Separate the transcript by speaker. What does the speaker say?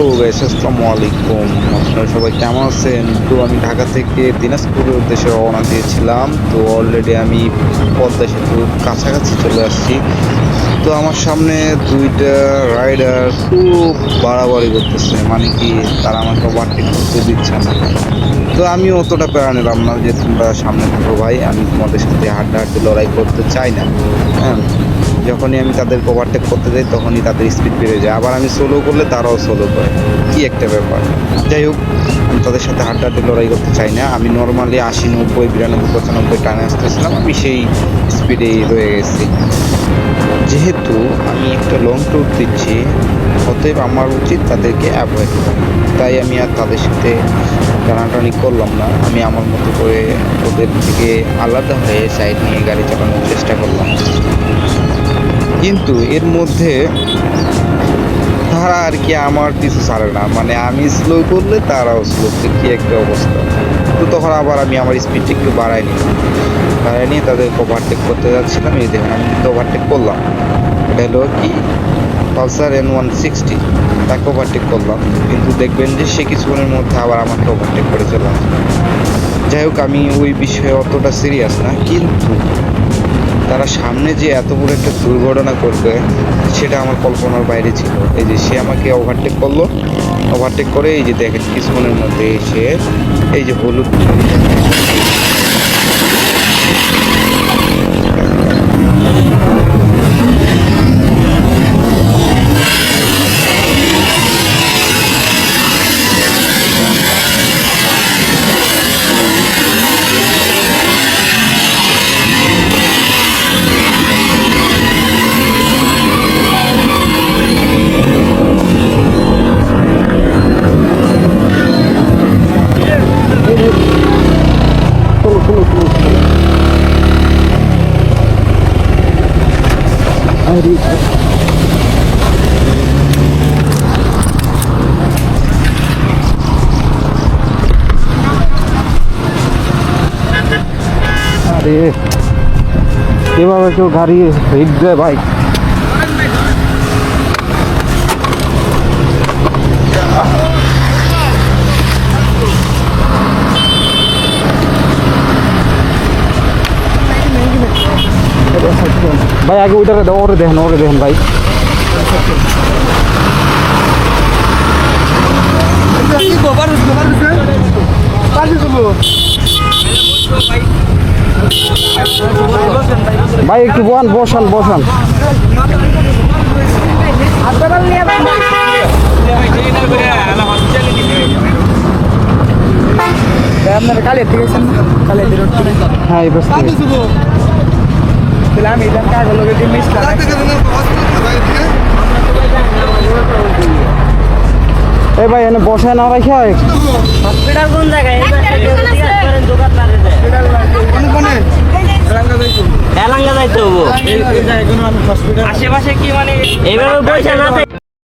Speaker 1: Hello guys, আসসালামু আলাইকুম। আপনারা সবাই কেমন আছেন? তো আমি ঢাকা থেকে দিনাজপুরের উদ্দেশ্যে রওনা দিয়েছিলাম। তো অলরেডি আমি পদ্মা সেতুর কাছাকাছি চলে আসছি। তো আমার সামনে দুইটা রাইডার খুব বাড়াবাড়ি করতেছে। মানে কি, তারা আমাকে ওভারটেক করতে দিচ্ছে না। তো আমি অতটা প্যারা নিলাম না যে তোমরা সামনে থাকো ভাই। আমি তোমাদের সাথে হাড্ডাহাড্ডি লড়াই করতে চাই না। হ্যাঁ। যখনই আমি তাদের ওভারটেক করতে যাই, তখনই তাদের স্পিড বেড়ে যায়। আবার আমি সোলো করলে তারাও সোলো করে। কি একটা ব্যাপার। যাই হোক, আমি তাদের সাথে হাড্ডাহাড্ডি লড়াই করতে চাই না। আমি নর্মালি আশি, নব্বই, বিরানব্বই, পঁচানব্বই টানে আসতেছিলাম, আমি সেই স্পিডেই রয়ে গেছি। যেহেতু আমি একটা লং ট্যুর দিচ্ছি, অতএব আমার উচিত তাদেরকে অ্যাভয়েড করা। তাই আমি আর তাদের সাথে টানাটানি করলাম না। আমি আমার মতো করে ওদের থেকে আলাদা হয়ে সাইড নিয়ে গাড়ি চালানোর চেষ্টা করলাম। কিন্তু এর মধ্যে তারা আর কি আমার কিছু ছাড়ে না। মানে আমি স্লো করলে তারাও স্লো কি একটা অবস্থা। তো তখন আবার আমি আমার স্পিডটা একটু বাড়াই নিলাম। বাড়াই নিয়ে তাদের ওভারটেক করতে যাচ্ছিলাম, এই দেখেন আমি কিন্তু ওভারটেক করলাম। এটা হলো কি? পালসার এন ওয়ান সিক্সটি তাকে ওভারটেক করলাম। কিন্তু দেখবেন যে সে কিছুক্ষণের মধ্যে আবার আমাকে ওভারটেক করে চলে যাই হোক, আমি ওই বিষয়ে অতটা সিরিয়াস না, কিন্তু তারা সামনে যে এত বড় একটা দুর্ঘটনা করবে সেটা আমার কল্পনার বাইরে ছিল। এই যে সে আমাকে ওভারটেক করল। ওভারটেক করে এই যে দেখেন, কিছুক্ষণের মধ্যে এসে এই যে হলুদ
Speaker 2: আরে এভাবে কেউ গাড়ি হিট দেয় ভাই। ভাই, আগে ওইটাকে দাও, ওরে দেখেন ওরে দেখেন ভাই। ভাই, একটু বসান বসান বসান।
Speaker 3: আপনারা কালে থেকে
Speaker 2: হ্যাঁ এই
Speaker 3: আমি এলাম কাগজ লোকের দিয়ে মিস
Speaker 2: এই ভাই এনে বসে না রাখা
Speaker 4: হসপিটাল কোন জায়গায়? এলাঙ্গা যাইতে হব। আশেপাশে কি মানে এইভাবে পয়সা না